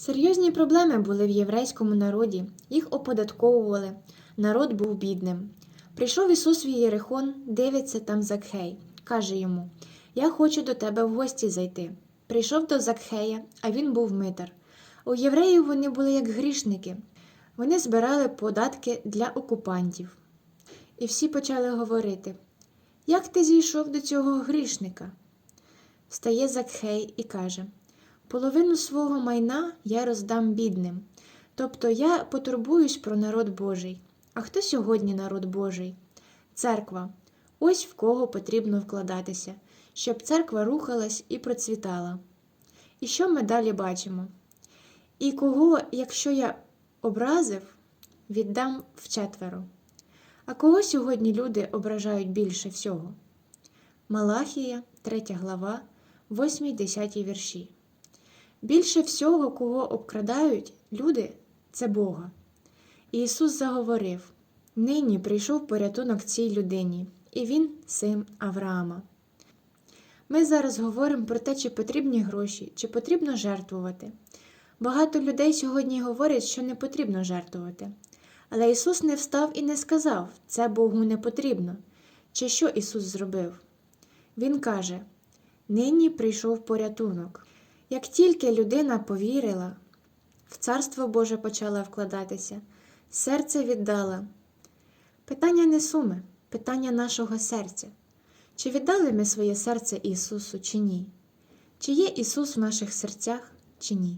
Серйозні проблеми були в єврейському народі, їх оподатковували, народ був бідним. Прийшов Ісус в Єрихон, дивиться там Закхей, каже йому: Я хочу до тебе в гості зайти. Прийшов до Закхея, а він був митар. У євреїв вони були як грішники. Вони збирали податки для окупантів. І всі почали говорити: Як ти зійшов до цього грішника? Встає Закхей і каже: Половину свого майна я роздам бідним. Тобто я потурбуюсь про народ Божий. А хто сьогодні народ Божий? Церква. Ось в кого потрібно вкладатися, щоб церква рухалась і процвітала. І що ми далі бачимо? І кого, якщо я образив, віддам вчетверо. А кого сьогодні люди ображають більше всього? Малахія, 3 глава, 8-10 вірші. Більше всього, кого обкрадають люди, це Бога. І Ісус заговорив: Нині прийшов порятунок цій людині, і він син Авраама. Ми зараз говоримо про те, чи потрібні гроші, чи потрібно жертвувати. Багато людей сьогодні говорять, що не потрібно жертвувати. Але Ісус не встав і не сказав, це Богу не потрібно. Чи що Ісус зробив? Він каже: Нині прийшов порятунок. Як тільки людина повірила, в Царство Боже почала вкладатися, серце віддала. Питання не суми, питання нашого серця. Чи віддали ми своє серце Ісусу, чи ні? Чи є Ісус в наших серцях, чи ні?